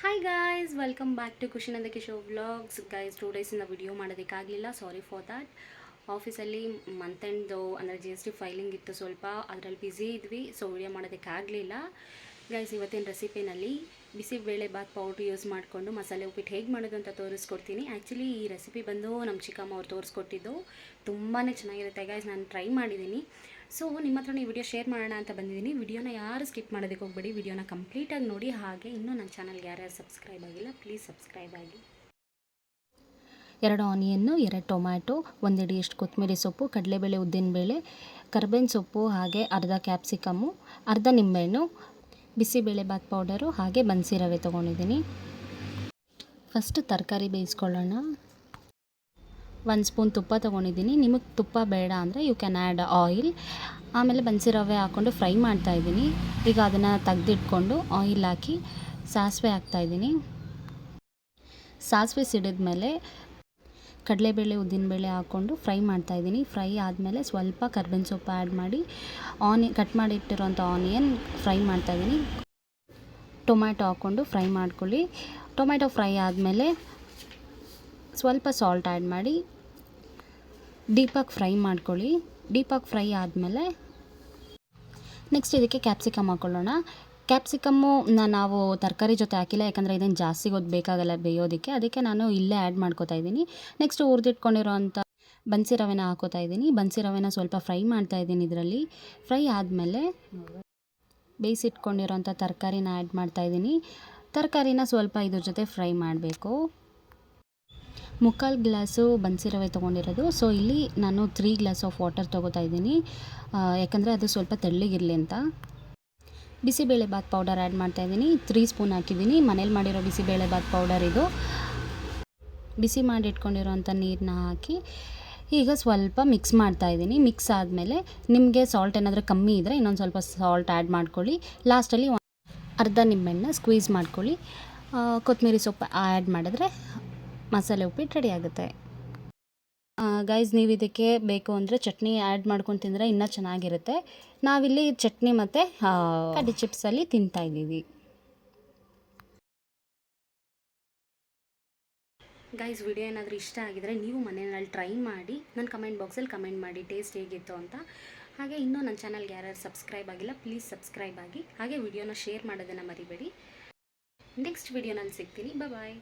Hi guys welcome back to ಖುಷಿನಂದ Kishore vlogs guys two ಡೇಸಿಂದ video ಮಾಡೋದಕ್ಕಾಗಲಿಲ್ಲ sorry for that ಆಫೀಸಲ್ಲಿ month ಎಂಡ್ದು ಅಂದರೆ ಜಿ ಎಸ್ ಟಿ ಫೈಲಿಂಗ್ ಇತ್ತು ಸ್ವಲ್ಪ. ಅದರಲ್ಲಿ ಬ್ಯುಸಿ ಇದ್ವಿ ಸೊ ವಿಡಿಯೋ ಮಾಡೋದಕ್ಕಾಗಲಿಲ್ಲ. ಗೈಸ್ ಇವತ್ತಿನ ರೆಸಿಪಿನಲ್ಲಿ ಬಿಸಿಬೇಳೆ ಬಾತ್ ಪೌಡ್ರ್ ಯೂಸ್ ಮಾಡಿಕೊಂಡು ಮಸಾಲೆ ಉಪ್ಪಿಟ್ಟು ಹೇಗೆ ಮಾಡೋದು ಅಂತ ತೋರಿಸ್ಕೊಡ್ತೀನಿ. ಆ್ಯಕ್ಚುಲಿ ಈ ರೆಸಿಪಿ ಬಂದು ನಮ್ಮ ಚಿಕ್ಕಮ್ಮ ಅವ್ರು ತೋರಿಸ್ಕೊಟ್ಟಿದ್ದು. ತುಂಬಾ ಚೆನ್ನಾಗಿರುತ್ತೆ ಗೈಸ್ ನಾನು ಟ್ರೈ ಮಾಡಿದ್ದೀನಿ ಸೊ ನಿಮ್ಮ ಹತ್ರ ಈ ವಿಡಿಯೋ ಶೇರ್ ಮಾಡೋಣ ಅಂತ ಬಂದಿದ್ದೀನಿ ವಿಡಿಯೋನ ಯಾರು ಸ್ಕಿಪ್ ಮಾಡೋದಕ್ಕೆ ಹೋಗ್ಬೇಡಿ. ವಿಡಿಯೋನ ಕಂಪ್ಲೀಟಾಗಿ ನೋಡಿ. ಹಾಗೆ ಇನ್ನೂ ನನ್ನ ಚಾನಲ್ಗೆ ಯಾರ್ಯಾರು ಸಬ್ಸ್ಕ್ರೈಬ್ ಆಗಿಲ್ಲ ಪ್ಲೀಸ್ ಸಬ್ಸ್ಕ್ರೈಬ್ ಆಗಿ. ಎರಡು ಆನಿಯನ್ನು, ಎರಡು ಟೊಮ್ಯಾಟೊ ಒಂದು ಇಡಿಯಷ್ಟು ಕೊತ್ತಂಬರಿ ಸೊಪ್ಪು, ಕಡಲೆಬೇಳೆ ಉದ್ದಿನಬೇಳೆ, ಕರ್ಬೇವಿನ ಸೊಪ್ಪು, ಹಾಗೆ ಅರ್ಧ ಕ್ಯಾಪ್ಸಿಕಮ್ಮು ಅರ್ಧ ನಿಂಬೆಹಣ್ಣು ಬಿಸಿಬೇಳೆ ಬಾತ್ ಪೌಡರು ಹಾಗೆ ಬನ್ಸಿ ರವೆ ತೊಗೊಂಡಿದ್ದೀನಿ. ಫಸ್ಟ್ ತರಕಾರಿ ಬೇಯಿಸ್ಕೊಳ್ಳೋಣ. ಒಂದು ಸ್ಪೂನ್ ತುಪ್ಪ ತೊಗೊಂಡಿದ್ದೀನಿ. ನಿಮಗೆ ತುಪ್ಪ ಬೇಡ ಅಂದರೆ ಯು ಕ್ಯಾನ್ ಆ್ಯಡ್ ಆಯಿಲ್ ಆಮೇಲೆ ಬನ್ಸಿ ರವೆ ಹಾಕ್ಕೊಂಡು ಫ್ರೈ ಮಾಡ್ತಾಯಿದ್ದೀನಿ ಈಗ ಅದನ್ನು ತೆಗೆದಿಟ್ಕೊಂಡು ಆಯಿಲ್ ಹಾಕಿ ಸಾಸಿವೆ ಹಾಕ್ತಾಯಿದ್ದೀನಿ ಸಾಸಿವೆ ಸಿಡಿದ್ಮೇಲೆ ಕಡಲೆಬೇಳೆ, ಉದ್ದಿನಬೇಳೆ ಹಾಕ್ಕೊಂಡು ಫ್ರೈ ಮಾಡ್ತಾಯಿದ್ದೀನಿ ಫ್ರೈ ಆದಮೇಲೆ ಸ್ವಲ್ಪ ಕರ್ಬೇವಿನ ಸೊಪ್ಪು ಆ್ಯಡ್ ಮಾಡಿ, ಆನಿ ಕಟ್ ಮಾಡಿ ಇಟ್ಟಿರೋಂಥ ಆನಿಯನ್ ಫ್ರೈ ಮಾಡ್ತಾಯಿದ್ದೀನಿ ಟೊಮ್ಯಾಟೊ ಹಾಕ್ಕೊಂಡು ಫ್ರೈ ಮಾಡ್ಕೊಳ್ಳಿ. ಟೊಮ್ಯಾಟೊ ಫ್ರೈ ಆದಮೇಲೆ ಸ್ವಲ್ಪ ಸಾಲ್ಟ್ ಆ್ಯಡ್ ಮಾಡಿ ಡೀಪಾಗಿ ಫ್ರೈ ಮಾಡ್ಕೊಳ್ಳಿ. ಡೀಪಾಗಿ ಫ್ರೈ ಆದಮೇಲೆ ನೆಕ್ಸ್ಟ್ ಇದಕ್ಕೆ ಕ್ಯಾಪ್ಸಿಕಮ್ ಹಾಕ್ಕೊಳ್ಳೋಣ ಕ್ಯಾಪ್ಸಿಕಮ್ಮು ನಾವು ತರಕಾರಿ ಜೊತೆ ಹಾಕಿಲ್ಲ, ಯಾಕಂದರೆ ಇದೇನು ಜಾಸ್ತಿ ಹೊತ್ತು ಬೇಕಾಗಲ್ಲ ಬೇಯೋದಕ್ಕೆ. ಅದಕ್ಕೆ ನಾನು ಇಲ್ಲೇ ಆ್ಯಡ್ ಮಾಡ್ಕೋತಾ ಇದ್ದೀನಿ. ನೆಕ್ಸ್ಟ್ ಹುರಿದಿಟ್ಕೊಂಡಿರೋಂಥ ಬನ್ಸಿ ರವೆನ ಹಾಕೋತಾ ಇದ್ದೀನಿ. ಬನ್ಸಿ ರವೆನ ಸ್ವಲ್ಪ ಫ್ರೈ ಮಾಡ್ತಾ ಇದ್ದೀನಿ ಇದರಲ್ಲಿ. ಫ್ರೈ ಆದಮೇಲೆ ಬೇಯಿಸಿಟ್ಕೊಂಡಿರೋಂಥ ತರಕಾರಿನ ಆ್ಯಡ್ ಮಾಡ್ತಾ ಇದ್ದೀನಿ. ತರಕಾರಿನ ಸ್ವಲ್ಪ ಇದ್ರ ಜೊತೆ ಫ್ರೈ ಮಾಡಬೇಕು. ಮುಕ್ಕಾಲು ಗ್ಲಾಸು ಬನ್ಸಿ ರವೆ ತೊಗೊಂಡಿರೋದು. ಸೊ ಇಲ್ಲಿ ನಾನು ತ್ರೀ ಗ್ಲಾಸ್ ಆಫ್ ವಾಟರ್ ತೊಗೋತಾ ಇದ್ದೀನಿ. ಯಾಕಂದರೆ ಅದು ಸ್ವಲ್ಪ ತೆಳ್ಳಗಿರಲಿ ಅಂತ. ಬಿಸಿಬೇಳೆ ಬಾತ್ ಪೌಡರ್ ಆ್ಯಡ್ ಮಾಡ್ತಾ ಇದ್ದೀನಿ ತ್ರೀ ಸ್ಪೂನ್ ಹಾಕಿದ್ದೀನಿ. ಮನೇಲಿ ಮಾಡಿರೋ ಬಿಸಿಬೇಳೆ ಬಾತ್ ಪೌಡರ್ ಇದು. ಬಿಸಿ ಮಾಡಿ ಇಟ್ಕೊಂಡಿರೋಂಥ ನೀರನ್ನ ಹಾಕಿ ಈಗ ಸ್ವಲ್ಪ ಮಿಕ್ಸ್ ಮಾಡ್ತಾ ಇದ್ದೀನಿ ಮಿಕ್ಸ್ ಆದಮೇಲೆ ನಿಮಗೆ ಸಾಲ್ಟ್ ಏನಾದರೂ ಕಮ್ಮಿ ಇದ್ದರೆ ಇನ್ನೊಂದು ಸ್ವಲ್ಪ ಸಾಲ್ಟ್ ಆ್ಯಡ್ ಮಾಡ್ಕೊಳ್ಳಿ. ಲಾಸ್ಟಲ್ಲಿ ಅರ್ಧ ನಿಂಬೆಹಣ್ಣು ಸ್ಕ್ವೀಸ್ ಮಾಡ್ಕೊಳ್ಳಿ. ಕೊತ್ತಂಬರಿ ಸೊಪ್ಪು ಆ್ಯಡ್ ಮಾಡಿದ್ರೆ ಮಸಾಲೆ ಉಪ್ಪಿಟ್ಟು ರೆಡಿ ಆಗುತ್ತೆ. ಗೈಸ್ ನೀವು ಇದಕ್ಕೆ ಬೇಕು ಅಂದರೆ ಚಟ್ನಿ ಆ್ಯಡ್ ಮಾಡ್ಕೊಂಡು ತಿಂದರೆ ಇನ್ನೂ ಚೆನ್ನಾಗಿರುತ್ತೆ. ನಾವಿಲ್ಲಿ ಚಟ್ನಿ ಮತ್ತು ಕಡ್ಡಿ ಚಿಪ್ಸಲ್ಲಿ ತಿಂತಾ ಇದ್ದೀವಿ. ಗೈಸ್ ವಿಡಿಯೋ ಏನಾದರೂ ಇಷ್ಟ ಆಗಿದರೆ ನೀವು ಮನೆಯಲ್ಲಿ ಟ್ರೈ ಮಾಡಿ ನನ್ನ ಕಮೆಂಟ್ ಬಾಕ್ಸಲ್ಲಿ ಕಮೆಂಟ್ ಮಾಡಿ ಟೇಸ್ಟ್ ಹೇಗಿತ್ತು ಅಂತ. ಹಾಗೆ ಇನ್ನೂ ನನ್ನ ಚಾನಲ್ಗೆ ಯಾರ್ಯಾರು ಸಬ್ಸ್ಕ್ರೈಬ್ ಆಗಿಲ್ಲ ಪ್ಲೀಸ್ ಸಬ್ಸ್ಕ್ರೈಬ್ ಆಗಿ. ಹಾಗೆ ವಿಡಿಯೋನ ಶೇರ್ ಮಾಡೋದನ್ನು ಮರಿಬೇಡಿ. ನೆಕ್ಸ್ಟ್ ವಿಡಿಯೋನಲ್ಲಿ ಸಿಗ್ತೀನಿ. ಬಾಯ್